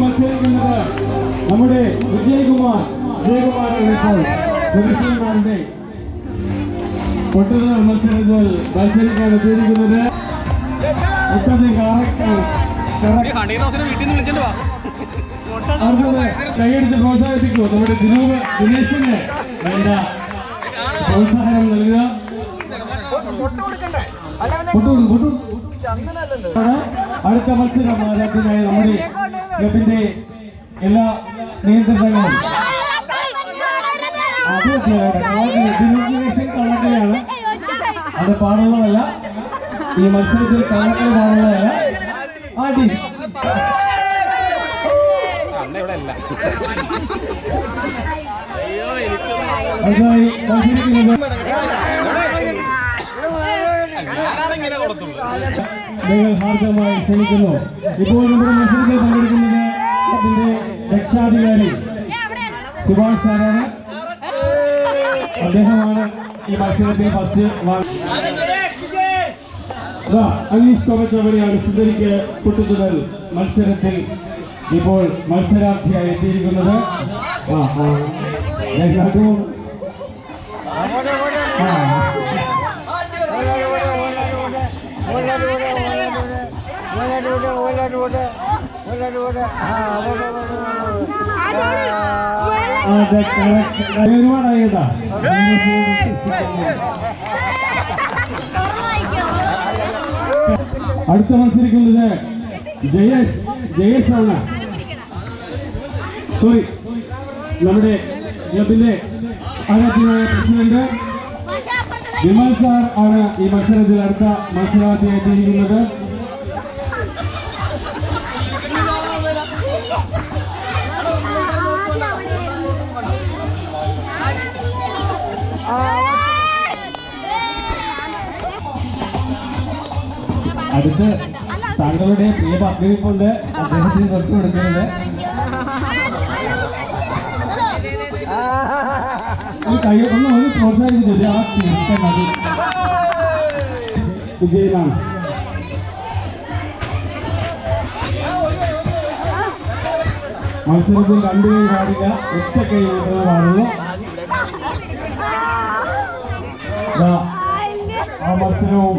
മത്സരിക്കുന്നത് നമ്മുടെ വിജയകുമാർ വിജയകുമാറാണ് ഇപ്പോൾ പുരുഷന്മാരുടെ പൊട്ടുന്ന മത്സരത്തിൽ മത്സരിക്കാൻ എത്തിയിരിക്കുന്നത് കൈയെടുത്ത് പ്രോത്സാഹിപ്പിക്കൂ. നമ്മുടെ ദിനേശിന് വേണ്ട പ്രോത്സാഹനം അടുത്ത മത്സരം നമ്മുടെ ക്ലബിന്റെ എല്ലാ നിയന്ത്രണങ്ങളും. അത് പാടുള്ളതല്ല. ഈ മത്സരത്തിൽ കള്ളക്കളി പാടുള്ളതല്ല. അണ്ണ ഇവിടെ അല്ല കൊടുത്തുള്ളൂ ഹാർദമായി ക്ഷണിക്കുന്നു. ഇപ്പോൾ നമ്മുടെ മത്സരത്തിൽ പങ്കെടുക്കുന്നത് അതിന്റെ രക്ഷാധികാരി സുഭാഷ് സാറാണ്. അദ്ദേഹമാണ് ഈ മത്സരത്തിൽ ഫസ്റ്റ് അനീഷ് തോമസ് അവരെയാണ് സുന്ദരിക്ക് പൊട്ടുതുടൽ മത്സരത്തിൽ ഇപ്പോൾ മത്സരാർത്ഥിയായി എത്തിയിരിക്കുന്നത്. ആ ആ അടുത്ത മത്സരിക്കുന്നത് ജയേഷ് ജയേഷ് ആണ്. സോറി നമ്മുടെ ക്ലബിന്റെ ആരാധ്യനായ പ്രസിഡന്റ് വിമൽ ആണ് ഈ മത്സരത്തിൽ അടുത്ത മത്സരാർത്ഥിയായി എത്തിയിരിക്കുന്നത് അടുത്ത് താങ്കളുടെ പ്രിയ പത്നികൊണ്ട് അദ്ദേഹത്തിന് നിർത്തി കൊടുക്കുന്നത് ഒന്ന് ഒന്ന് പ്രോത്സാഹിപ്പിച്ചത് ആ വിജയനാണ്. മത്സരത്തിൽ രണ്ടുപേരും പാടില്ല ഒറ്റ കൈ മാത്രമേ പാടുള്ളൂ ആ മത്സരവും